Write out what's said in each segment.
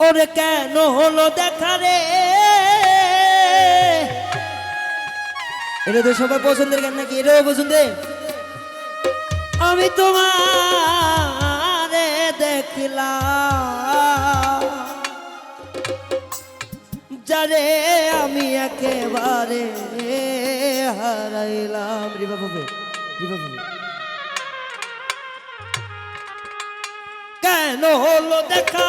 ওরে কেন হলো দেখা রে? এটা তো সবাই পছন্দের গান নাকি? এটাও পছন্দের? আমি তোমার দেখলাম। যারে আমি একেবারে হারাইলাম। রিবা বাবু রিবা বাবু কেন হলো দেখা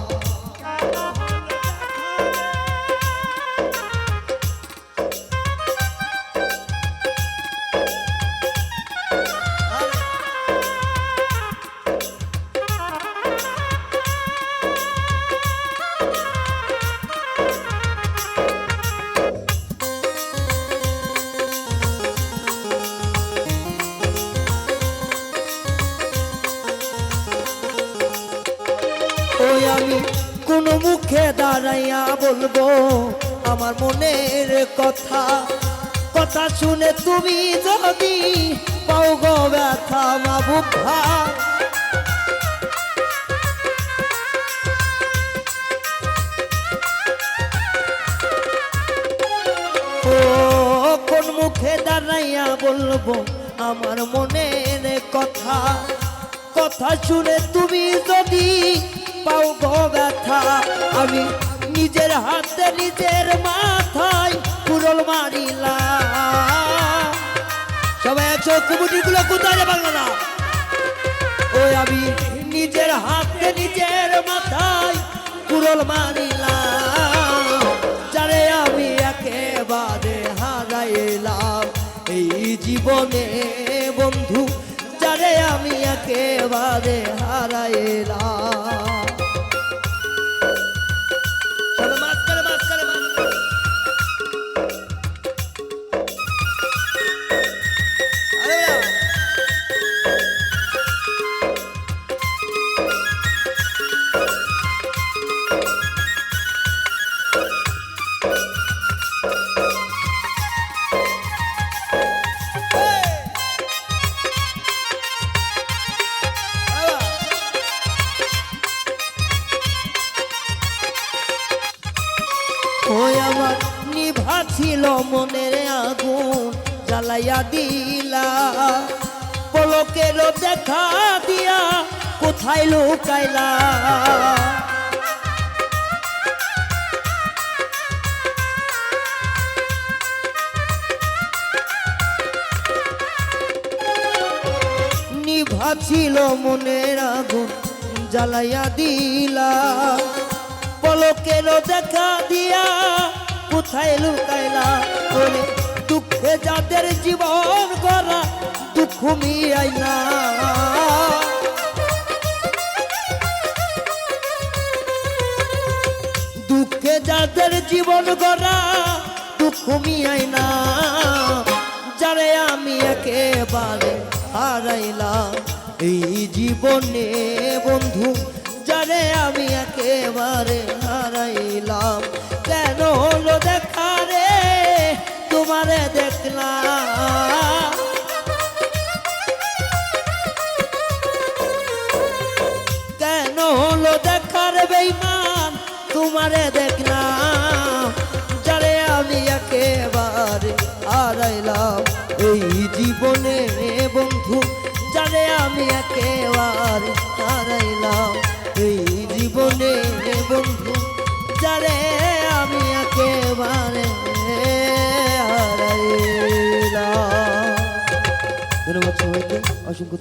আমি কোন মুখে দাঁড়াইয়া বলব, আমার মনের কথা। কথা শুনে তুমি যদি পাও গো ব্যথা ও, কোন মুখে দাঁড়াইয়া বলব, আমার মনের কথা। কথা শুনে তুমি যদি পাও গো আমি নিজের হাতে, নিজের মাথায় পুরল মারিলাম। সবাই একশো কুমুটি গুলো কোথায় বাংলা ওই আমি নিজের হাতে, নিজের মাথায় কুরল মারিলাম। যারে আমি একেবারে হারাইলাম। এই জীবনে বন্ধু, যারে আমি একেবারে হারাইলাম। ছিল মনের আগুন জ্বালাইয়া দিলা। পলকের দেখা দিয়া কোথায় লুকাইলা? ছিল মনের আগুন জ্বালাইয়া দিলা। পলকের দেখা দিয়া কোথায় লুকাইলা বলে দুঃখে যাদের জীবন করা দুঃখ মিয়াইনা দুঃখে যাদের জীবন গড়া, দুঃখ মিয়াই না যারে আমি একেবারে হারাইলাম, এই জীবনে বন্ধু, যারে আমি একেবারে কেন হলো দেখার বেইমান তোমারে দেখলাম, যারে আমি একেবারে হারাইলাম। এই জীবনে বন্ধু, যারে আমি একেবারে হারাইলাম। এই জীবনে বন্ধু, যারে ধন্যবাদ সবাইকে অসংখ্য